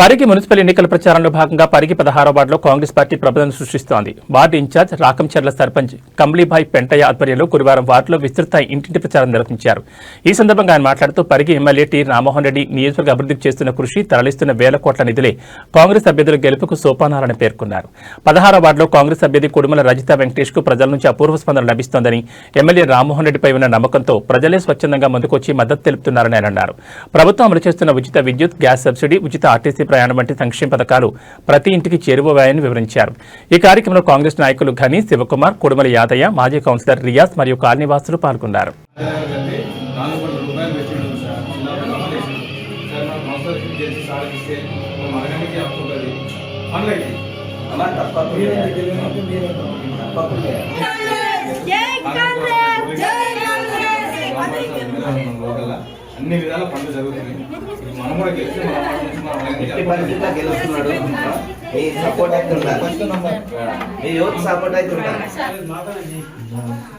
Parigi municipal ఎన్నికల ప్రచారంలో భాగంగా పరిగి పదహారో వార్డులో కాంగ్రెస్ పార్టీ ప్రబలం సృష్టిస్తోంది. వార్డు ఇన్ఛార్జ్ రాకంచర్ల సర్పంచ్ కంబ్లీభాయ్ పెంటయ్య ఆధ్వర్యంలో గురువారం వార్డులో విస్తృత ఇంటింటి ప్రచారం నిర్వహించారు. ఈ సందర్భంగా ఆయన మాట్లాడుతూ పరిగి ఎమ్మెల్యే టి రామ్మోహన్ రెడ్డి నియోజకవర్గ అభివృద్ధికి చేస్తున్న కృషి తరలిస్తున్న వేల కోట్ల నిధులే కాంగ్రెస్ అభ్యర్థుల గెలుపుకు సోపానాలని పేర్కొన్నారు. పదహారో వార్డులో కాంగ్రెస్ అభ్యర్థి కుడుమల రజిత వెంకటేష్కు ప్రజల నుంచి అపూర్వ స్పందన లభిస్తోందని ఎమ్మెల్యే రామ్మోహన్ రెడ్డిపై ఉన్న నమ్మకంతో ప్రజలే స్వచ్ఛందంగా ముందుకొచ్చి మద్దతు తెలుపుతున్నారని ఆయన అన్నారు. ప్రభుత్వం అమలు చేస్తున్న ఉచిత విద్యుత్ గ్యాస్ సబ్సిడీ ఉచిత ఆర్టీసీ ప్రయాణం వంటి సంక్షేమ పథకాలు ప్రతి ఇంటికి చేరువయ్యాయని వివరించారు. ఈ కార్యక్రమంలో కాంగ్రెస్ నాయకులు ఘని శివకుమార్ కొడుమల యాదయ్య మాజీ కౌన్సిలర్ రియాజ్ మరియు కాలనీవాసులు పాల్గొన్నారు. తప్పకుండా తప్పకుండా జై కాంగ్రెస్! జై కాంగ్రెస్! అన్ని విధాల పనులు జరుగుతున్నాయి. మనం కూడా గెలిచి ఎట్టి గెలుస్తున్నాడు. మీ సపోర్ట్ అయితే ఉండాలి. మీ యువత సపోర్ట్ అయితే ఉండాలి.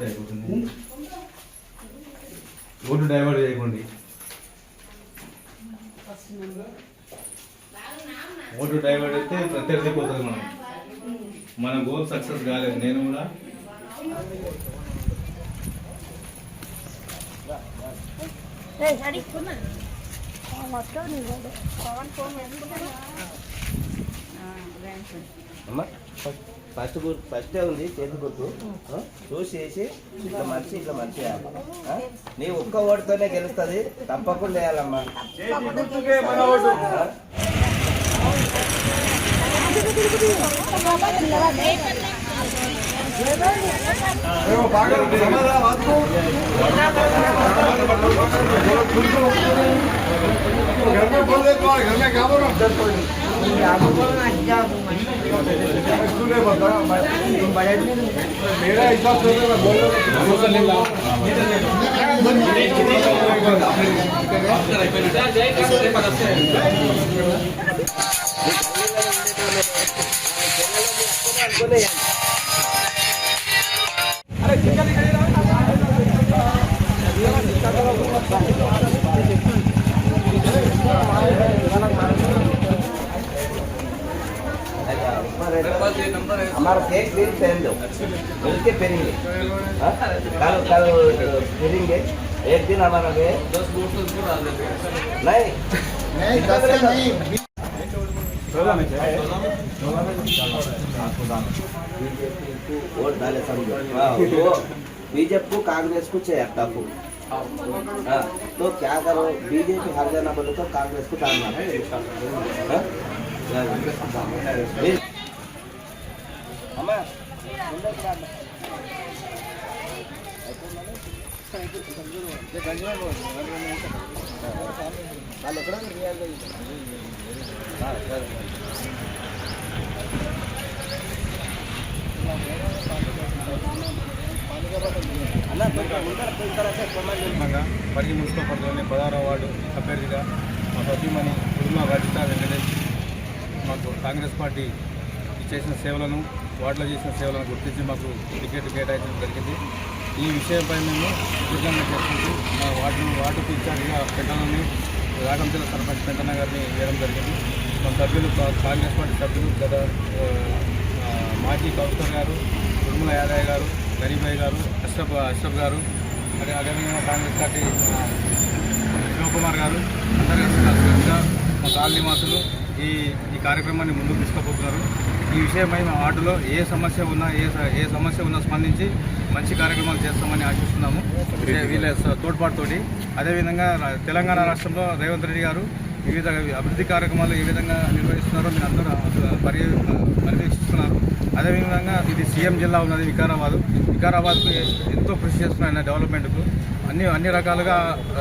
అయిపోతుంది. ఓటు డైవర్ట్ చేయకండి. ఓటు డైవర్ట్ అయితే ప్రత్యర్థి పోతుంది మనం మన గోల్ సక్సెస్ కాలేదు. నేను కూడా. ఫస్ట్ గుర్తు ఫస్టే ఉంది చేతి గుర్తు. చూసి వేసి ఇట్లా మనిషి ఇట్లా మనిషి నీ ఒక్క ఓటుతోనే గెలుస్తుంది తప్పకుండా వేయాలమ్మా. मेरा हिसाब से बोल रहा हमारा केक भी पहन दो मिलके पहनेंगे। हाँ? कल कल फिरेंगे एक दिन हमारा गए। नहीं। नहीं दस का नहीं। वोट डाले समझो। हाँ, बीजेपी को कांग्रेस को चाहिए टफू हाँ, तो क्या करो? बीजेपी हार जाना बोले तो कांग्रेस को डालना। हाँ? తర్వాత కొమ్మలు సందర్భంగా పరిగి మున్సిపల్ పరిధిలోని పదహారవ వార్డు అభ్యర్థిగా మా సభ్యుమని కుటుంబ రజిత వెంకటేష్ మాకు కాంగ్రెస్ పార్టీ చేసిన సేవలను వార్డులో చేసిన సేవలను గుర్తించి మాకు టికెట్ కేటాయించడం జరిగింది. ఈ విషయంపై మేము ఉద్యోగంగా చేసుకుంటూ మా వార్డును వార్డుకు ఇన్ఛార్జిగా పెట్టాలని రాగంతుల సర్పంచ్ పెంటన్న గారిని వేయడం జరిగింది. మా సభ్యులు కాంగ్రెస్ పార్టీ సభ్యులు గత మాజీ కౌన్సిలర్ గారు కుర్మల యాదయ్య గారు గరీబాయ్ గారు అష్రఫ్ అష్రఫ్ గారు అదే అదేవిధంగా కాంగ్రెస్ పార్టీ శివకుమార్ గారు అందరూ కలిసి కలిసిగా మా కాలనీ మాసులు ఈ ఈ కార్యక్రమాన్ని ముందుకు తీసుకుపోతున్నారు. ఈ విషయమై మా వార్డులో ఏ సమస్య ఉన్నా ఏ ఏ సమస్య ఉన్నా స్పందించి మంచి కార్యక్రమాలు చేస్తామని ఆశిస్తున్నాము. వీళ్ళ- తోడ్పాటుతోటి. అదేవిధంగా తెలంగాణ రాష్ట్రంలో రేవంత్ రెడ్డి గారు వివిధ అభివృద్ధి కార్యక్రమాలు ఏ విధంగా నిర్వహిస్తున్నారో మీరు అందరూ పర్య పర్యవేక్షిస్తున్నారు. అదేవిధంగా ఇది సీఎం జిల్లా ఉన్నది వికారాబాద్. వికారాబాద్కు ఎంతో కృషి చేస్తున్నాయి ఆయన డెవలప్మెంట్కు. అన్ని అన్ని రకాలుగా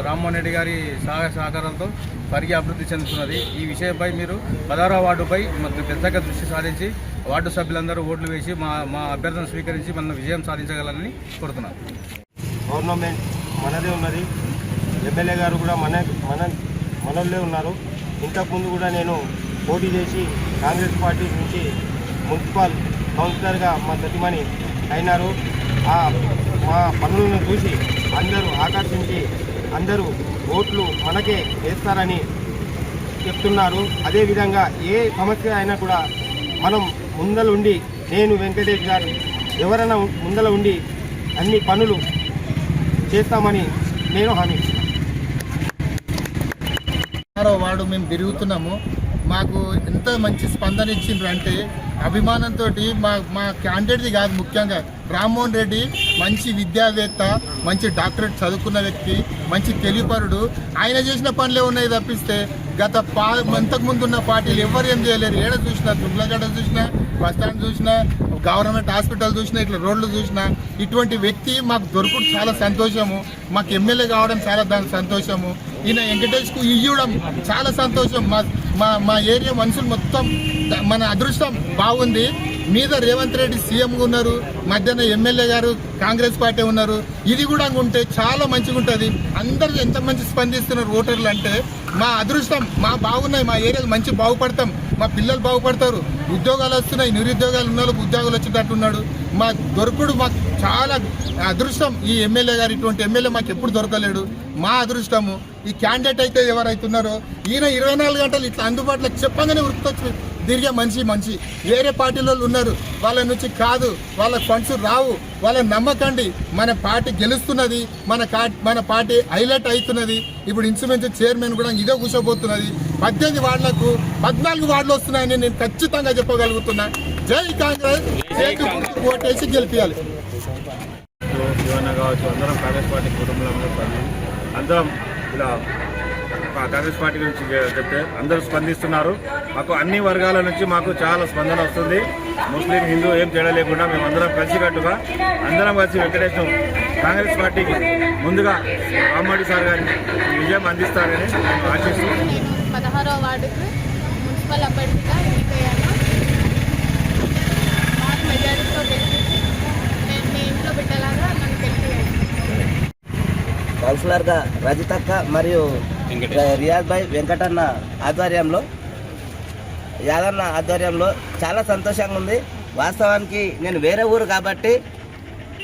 రామ్మోహన్ రెడ్డి గారి సహాయ సహకారంతో పరిగి అభివృద్ధి చెందుతున్నది. ఈ విషయంపై మీరు పదహారవ వార్డుపై మాకు పెద్దగా దృష్టి సారించి వార్డు సభ్యులందరూ ఓట్లు వేసి మా మా అభ్యర్థన స్వీకరించి మన విజయం సాధించగలని కోరుతున్నాను గవర్నమెంట్ మనదే ఉన్నది. ఎమ్మెల్యే గారు కూడా మన మన మనల్లే ఉన్నారు. ఇంతకుముందు కూడా నేను పోటీ చేసి కాంగ్రెస్ పార్టీ నుంచి మున్సిపల్ కౌన్సిలర్గా మా సతిమణి అయినారు. ఆ మా పనులను చూసి అందరూ ఆకర్షించి అందరూ ఓట్లు మనకే వేస్తారని చెప్తున్నారు. అదేవిధంగా ఏ సమస్య అయినా కూడా మనం ముందలుండి నేను వెంకటేష్ గారు ఎవరైనా ముందల ఉండి అన్ని పనులు చేస్తామని నేను హామీ ఇస్తున్నాను. వార్డు మేము తిరుగుతున్నాము. మాకు ఎంత మంచి స్పందన ఇచ్చిండ్రు అంటే అభిమానంతో మా మా క్యాండిడేట్ది కాదు ముఖ్యంగా రామ్మోహన్ రెడ్డి మంచి విద్యావేత్త మంచి డాక్టరేట్ చదువుకున్న వ్యక్తి మంచి తెలియపరుడు ఆయన చేసిన పనులే ఉన్నాయి తప్పిస్తే గత పా ఇంతకు ముందు ఉన్న పార్టీలు ఎవరు ఏం చేయలేరు. ఏడ చూసినా దుర్లగడ్డ చూసినా బస్ స్టాండ్ చూసినా గవర్నమెంట్ హాస్పిటల్ చూసినా ఇట్లా రోడ్లు చూసినా ఇటువంటి వ్యక్తి మాకు దొరకడం చాలా సంతోషము. మాకు ఎమ్మెల్యే కావడం చాలా దాని సంతోషము. ఈయన వెంకటేష్కు ఇవ్వడం చాలా సంతోషం. మా మా మా ఏరియా మనుషులు మొత్తం మన అదృష్టం బాగుంది. మీద రేవంత్ రెడ్డి సీఎం ఉన్నారు మధ్యాహ్నం ఎమ్మెల్యే గారు కాంగ్రెస్ పార్టీ ఉన్నారు. ఇది కూడా ఉంటే చాలా మంచిగా ఉంటుంది. అందరూ ఎంత మంచి స్పందిస్తున్నారు ఓటర్లు అంటే మా అదృష్టం మా బాగున్నాయి మా ఏరియాలు మంచి బాగుపడతాం. మా పిల్లలు బాగుపడతారు. ఉద్యోగాలు వస్తున్నాయి. నిరుద్యోగాలు ఉన్న వాళ్ళకి ఉద్యోగాలు వచ్చేటట్టున్నాడు. మా దొరకుడు మాకు చాలా అదృష్టం. ఈ ఎమ్మెల్యే గారు ఇటువంటి ఎమ్మెల్యే మాకు ఎప్పుడు దొరకలేడు. మా అదృష్టము. ఈ క్యాండిడేట్ అయితే ఎవరైతున్నారో ఈయన ఇరవై నాలుగు గంటలు ఇట్లా అందుబాటులో చెప్పగానే వృత్తొచ్చి తిరిగే మనిషి మంచి వేరే పార్టీలో ఉన్నారు. వాళ్ళ నుంచి కాదు. వాళ్ళ ఫండ్స్ రావు. వాళ్ళని నమ్మకండి. మన పార్టీ గెలుస్తున్నది. మన మన పార్టీ హైలైట్ అవుతున్నది. ఇప్పుడు ఇన్సూరెన్స్ చైర్మన్ కూడా ఇదే కూర్చోబోతున్నది పద్దెనిమిది వార్డులకు పద్నాలుగు వార్డులు వస్తున్నాయని నేను ఖచ్చితంగా చెప్పగలుగుతున్నా. జై కాంగ్రెస్. ఓటేసి గెలిపించాలి శివన్న కావచ్చు. అందరం కాంగ్రెస్ పార్టీ కుటుంబంలో అందరం ఇలా కాంగ్రెస్ పార్టీ గురించి చెప్తే అందరూ స్పందిస్తున్నారు. మాకు అన్ని వర్గాల నుంచి మాకు చాలా స్పందన వస్తుంది. ముస్లిం హిందూ ఏం తేడా లేకుండా మేము అందరం కలిసికట్టుగా అందరం కలిసి వెంకటేశ్వరం కాంగ్రెస్ పార్టీకి ముందుగా రామ్మడి సార్ గారిని విజయం అందిస్తారని ఆశిస్తూ పదహారో వార్డుకు మున్సిపల్ అభ్యర్థిగా ఎన్నికయ్యాను. నాకు మెజారిటీతో గెలిపించి నేను మీ ఇంట్లో పెట్టాలని కౌన్సిలర్గా రజితక్క మరియు రియాజ్ భాయ్ వెంకటన్న ఆధ్వర్యంలో యాదన్న ఆధ్వర్యంలో చాలా సంతోషంగా ఉంది. వాస్తవానికి నేను వేరే ఊరు కాబట్టి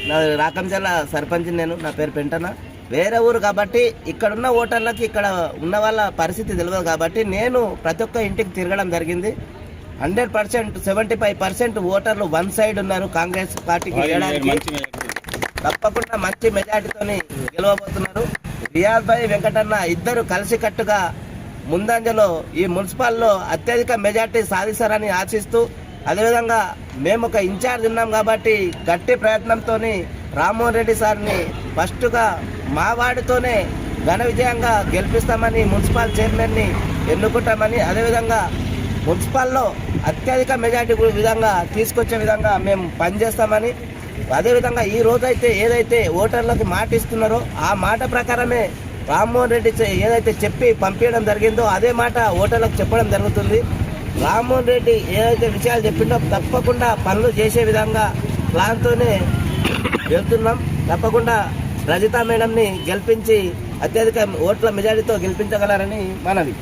నా రాకంచల సర్పంచ్ నేను నా పేరు పెంటన వేరే ఊరు కాబట్టి ఇక్కడున్న ఓటర్లకి ఇక్కడ ఉన్న వాళ్ళ పరిస్థితి తెలియదు కాబట్టి నేను ప్రతి ఒక్క ఇంటికి తిరగడం జరిగింది. Hundred percent seventy five percent ఓటర్లు వన్ సైడ్ ఉన్నారు కాంగ్రెస్ పార్టీకి వేయడానికి తప్పకుండా మంచి మెజార్టీతోని గెలవబోతున్నారు. రియాజ్ భాయ్ వెంకటన్న ఇద్దరు కలిసికట్టుగా ముందంజలో ఈ మున్సిపాల్లో అత్యధిక మెజార్టీ సాధిస్తారని ఆశిస్తూ అదేవిధంగా మేము ఒక ఇన్ఛార్జ్ ఉన్నాం కాబట్టి గట్టి ప్రయత్నంతో రామ్మోహన్ రెడ్డి సార్ని ఫస్ట్గా మా వాడితోనే ఘన విజయంగా గెలిపిస్తామని మున్సిపల్ చైర్మన్ని ఎన్నుకుంటామని అదేవిధంగా మున్సిపల్లో అత్యధిక మెజార్టీ విధంగా తీసుకొచ్చే విధంగా మేము పనిచేస్తామని అదేవిధంగా ఈ రోజైతే ఏదైతే ఓటర్లకు మాట ఇస్తున్నారో ఆ మాట ప్రకారమే రామ్మోహన్ రెడ్డి ఏదైతే చెప్పి పంపించడం జరిగిందో అదే మాట ఓటర్లకు చెప్పడం జరుగుతుంది. రామ్మోహన్ రెడ్డి ఏదైతే విషయాలు చెప్పిందో తప్పకుండా పనులు చేసే విధంగా ప్లాన్తోనే వెళ్తున్నాం. తప్పకుండా రజిత మేడంని గెలిపించి అత్యధిక ఓట్ల మెజారిటీతో గెలిపించగలరని మనవి.